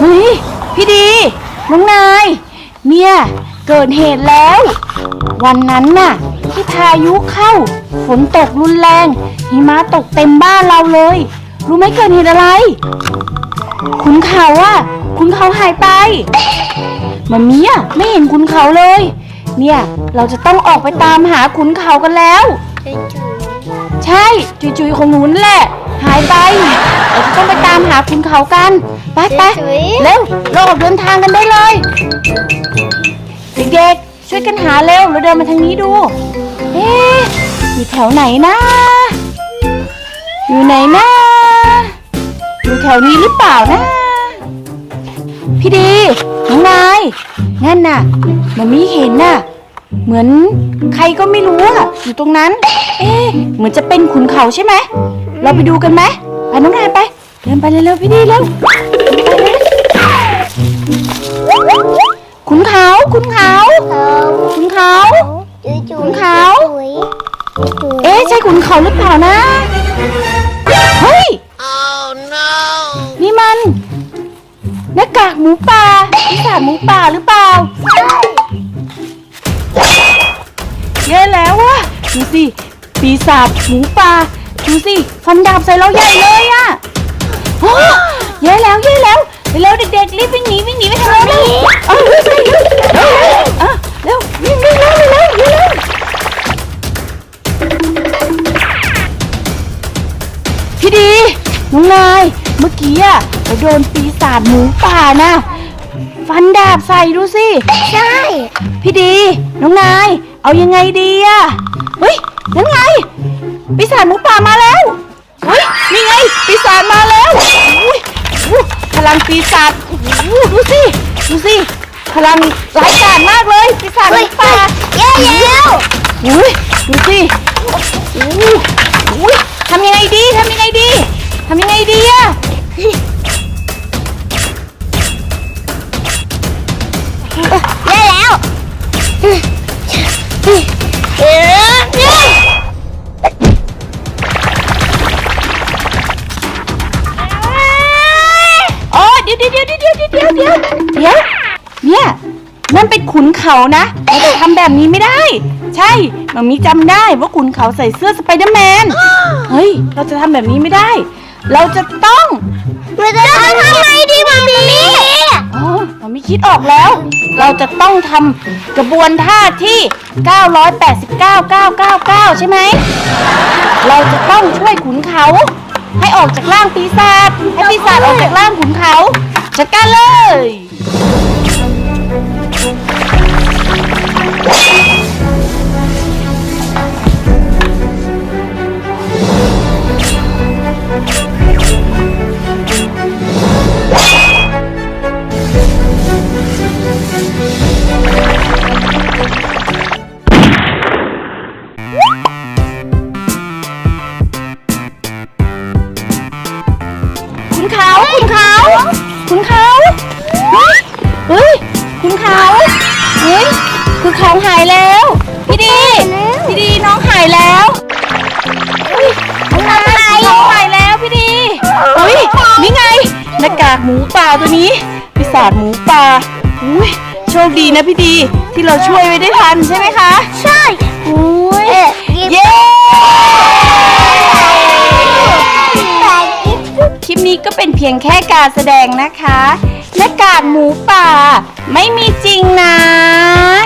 เฮ้ยพี่ดี น้องนาย เนี่ยเกิดเหตุแล้ว วันนั้นน่ะ ที่พายุเข้า ฝนตกรุนแรง หิมะตกเต็มบ้านเราเลย รู้ไหมเกิดเหตุอะไรขุนเขาอะขุนเขาหายไปมันมีอะไม่เห็นขุนเขาเลย เนี่ยเราจะต้องออกไปตามหาขุนเขากันแล้ว ใช่ จุยๆของหนูนั่นแหละ หายไปเราจะต้องไปตามหาขุนเขากัน ไปไปจุ๋ย เร็วเราออกเดินทางกันได้เลยเด็กๆช่วยกันหาเร็วเราเดินมาทางนี้ดู เอ๊ะอยู่แถวไหนนะ อยู่ไหนนะ อยู่แถวนี้หรือเปล่านะ พี่ดีน้องนายนั่นน่ะมันมีเห็นน่ะ เหมือนใครก็ไม่รู้อะอยู่ตรงนั้น เอ๊ะเหมือนจะเป็นขุนเขาใช่ไหม เราไปดูกันไหมไปน้องนายไป เดินไปเร็วๆพี่ดีเร็วขุนเขาขุนเขาขุนเขาจุ๋ยจุ๋ขุยนเขาจุ๋ยจุ๋ยเอ๊ะใช่ขุนเขาหรือเปล่านะเฮ้ยนี่มันหน้ากากหมูป่าปีศาจหมูป่าหรือเปล่า ดูสิปีศาจหมูป่าดูสิฟันดาบใส่เราใหญ่เลยอะโอ้เยอะแล้วเยอะแล้วเร็วเด็กๆรีบวิ่งหนีวิ่งหนีไปทางโน้นเลยเอาเร็วเร็วเร็วเร็วอะเร็ววิ่งวิ่งเร็วเร็วเร็วเร็วพี่ดีน้องนายเมื่อกี้อะเราโดนปีศาจหมูป่านะฟันดาบใส่ดูสิ ใช่ พี่ดี น้องนาย เอายังไงดีอะ เฮ้ยนั่นไงปีศาจหมูป่ามาแล้วเฮ้ยนี่ไงปีศาจมาแล้วอุ้ยอู้พลังปีศาจโอ้โหดูสิดูสิพลังร้ายกาจมากเลยปีศาจหมูป่าเย้แล้วอุ้ยดูสิอู้อุ้ยทำยังไงดีทำยังไงดีทำยังไงดีอะเย้ ยวเดี๋ยวเดี๋ยวเดี๋ยวเดี๋ยวเนี่ยนั่นเป็นขุนเขานะเราจะทำแบบนี้ไม่ได้ ใช่มันมีจำได้ว่าขุนเขาใส่เสื้อสไปเดอร์แมนเฮ้ย เราจะทำแบบนี้ไม่ได้ เราจะต้องเราจะทำทำไมดีมามีอ๋อมันมีคิดออกแล้ว เราจะต้องทำกระบวนท่าที่ 989,999 ใช่ไหม เราจะต้องช่วยขุนเขา ให้ออกจากร่างปีศาจให้ปีศาจออกจากร่างขุนเขา จัดการเลย คุณเขาคุณเขา คุณเขาเฮ้ยเฮ้ยคุณเขาเฮ้ยคือของหายแล้ว พี่ดี พี่ดีน้องหายแล้วเฮ้ยน้องหายน้องหายแล้วพี่ดีเฮ้ยนี่ไงหน้ากากหมูป่าตัวนี้ปีศาจหมูป่าอุ้ยโชคดีนะพี่ดีที่เราช่วยไว้ได้ทันใช่ไหมคะ ใช่อุ้ยเอ๊ะเย้ พียงแค่การแสดงนะคะหน้ากากหมูป่า ไม่มีจริงนะ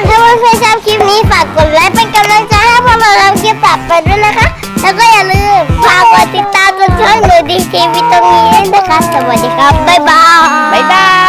ถ้าเพื่อนๆชอบคลิปนี้ฝากกดไลค์เป็นกำลังใจให้พวกเราทำคลิปต่อไปด้วยนะคะ แล้วก็อย่าลืมฝากกดติดตามจนช่องหนูดีทีวีตรงนี้ด้วยนะคะ สวัสดีครับ บ๊ายบาย บ๊ายบาย